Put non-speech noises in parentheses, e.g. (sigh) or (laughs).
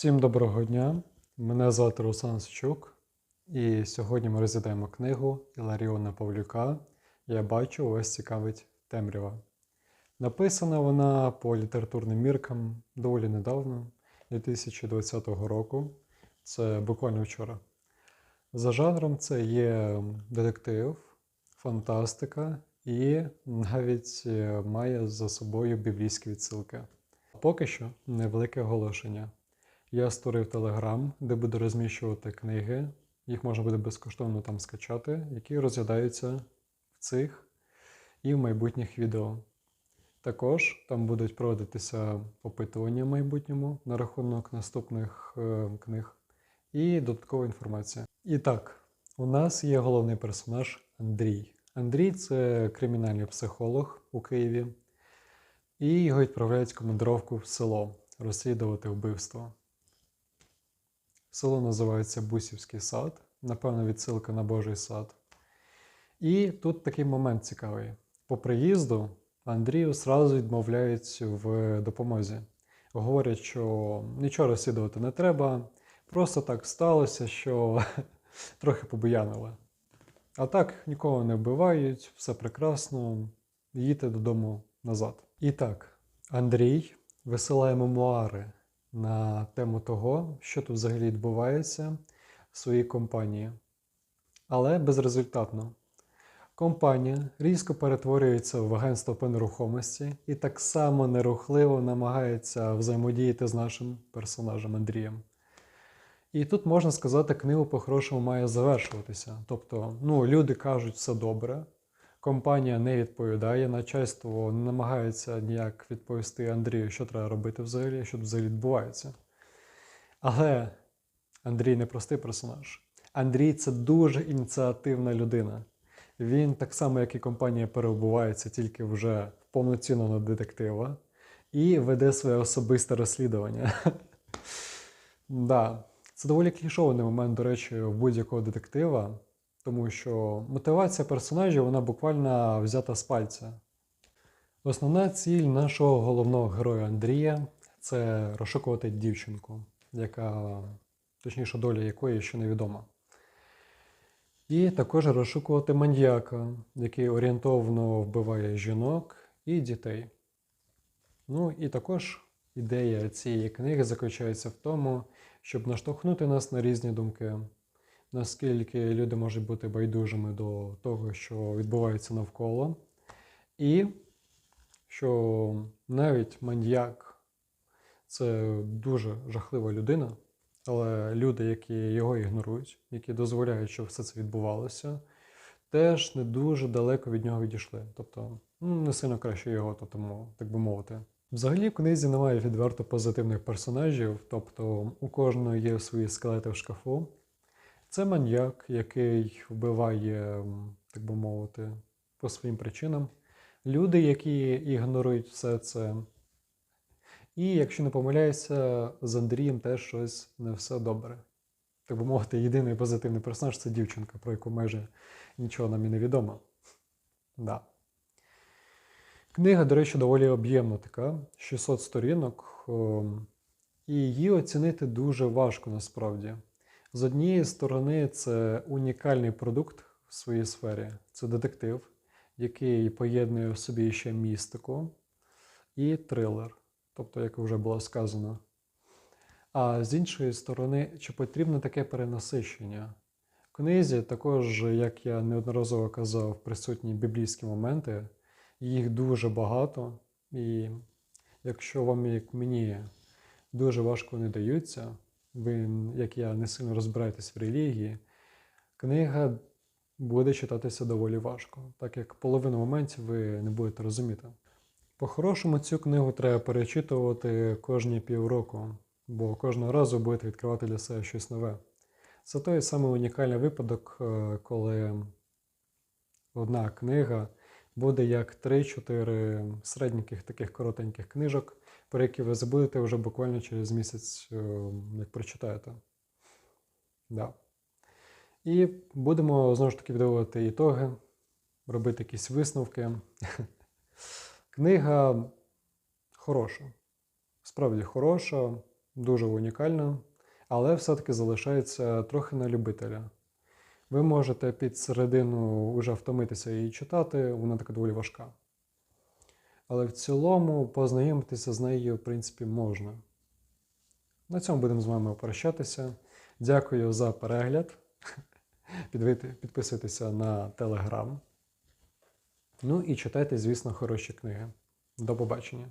Всім доброго дня! Мене звати Руслан Сичук, і сьогодні ми розглядаємо книгу Іларіона Павлюка Я бачу, вас цікавить темрява. Написана вона по літературним міркам доволі недавно, 2020 року. Це буквально вчора. За жанром це є детектив, фантастика і навіть е, має за собою біблійські відсилки. Поки що невелике оголошення. Я створив Телеграм, де буду розміщувати книги. Їх можна буде безкоштовно там скачати, які розглядаються в цих і в майбутніх відео. Також там будуть проводитися опитування в майбутньому на рахунок наступних е, книг і додаткова інформація. І так, у нас є головний персонаж Андрій. Андрій це кримінальний психолог у Києві, і його відправляють в командировку в село розслідувати вбивство. Село називається Бусівський сад, напевно, відсилка на Божий сад. І тут такий момент цікавий. По приїзду Андрію сразу відмовляють в допомозі. Говорять, що нічого розслідувати не треба, просто так сталося, що (laughs) трохи побоянили. А так, нікого не вбивають, все прекрасно, їдьте додому назад. І так, Андрій висилає мемуари на тему того, що тут взагалі відбувається в своїй компанії. Але безрезультатно. Компанія різко перетворюється в агентство по нерухомості і так само нерухливо намагається взаємодіяти з нашим персонажем Андрієм. І тут можна сказати, книгу по-хорошому має завершуватися. Тобто, ну, люди кажуть, все добре, компанія не відповідає, начальство не намагається ніяк відповісти Андрію, що треба робити взагалі, що взагалі відбувається. Але Андрій не простий персонаж. Андрій це дуже ініціативна людина. Він так само, як і компанія, перебувається тільки вже повноцінного детектива і веде своє особисте розслідування. (laughs) да. Це доволі клішований момент, до речі, будь-якого детектива, тому що мотивація персонажів вона буквально взята з пальця. Основна ціль нашого головного героя Андрія це розшукувати дівчинку, яка, точніше, доля якої ще невідома. І також розшукувати маньяка, який орієнтовно вбиває жінок і дітей. Ну і також ідея цієї книги заключається в тому, щоб наштовхнути нас на різні думки, наскільки люди можуть бути байдужими до того, що відбувається навколо, і що навіть маньяк це дуже жахлива людина, але люди, які його ігнорують, які дозволяють, щоб все це відбувалося, теж не дуже далеко від нього відійшли. Тобто, ну, не сильно краще його, тобто, так би мовити. Взагалі в книзі немає відверто позитивних персонажів, тобто у кожного є свої скелети в шкафу. Це маньяк, який вбиває, так би мовити, по своїм причинам. Люди, які ігнорують все це. І, якщо не помиляюся, з Андрієм теж щось не все добре. Так би мовити, єдиний позитивний персонаж це дівчинка, про яку майже нічого нам і не відомо. Да. Книга, до речі, доволі об'ємна така, 600 сторінок, і її оцінити дуже важко насправді. З однієї сторони, це унікальний продукт в своїй сфері, це детектив, який поєднує в собі ще містику і трилер, тобто, як вже було сказано. А з іншої сторони, чи потрібно таке перенасищення? В книзі також, як я неодноразово казав, присутні біблійські моменти. Їх дуже багато, і якщо вам, як мені, дуже важко не даються, ви, як я, не сильно розбираєтесь в релігії, книга буде читатися доволі важко, так як половину моментів ви не будете розуміти. По-хорошому, цю книгу треба перечитувати кожні півроку, бо кожного разу будете відкривати для себе щось нове. Це той самий унікальний випадок, е, коли одна книга буде як 3-4 середніх таких коротеньких книжок, про які ви забудете вже буквально через місяць, е, як прочитаєте. Да. І будемо знову ж таки віддавати ітоги, робити якісь висновки. (laughs) Книга хороша. Справді хороша. дуже унікальна, але все-таки залишається трохи на любителя. Ви можете під середину вже втомитися її читати, вона така доволі важка. Але в цілому познайомитися з нею, в принципі, можна. На цьому будемо з вами прощатися. Дякую за перегляд. Підписуйтеся на телеграм. Ну і читайте, звісно, хороші книги. До побачення.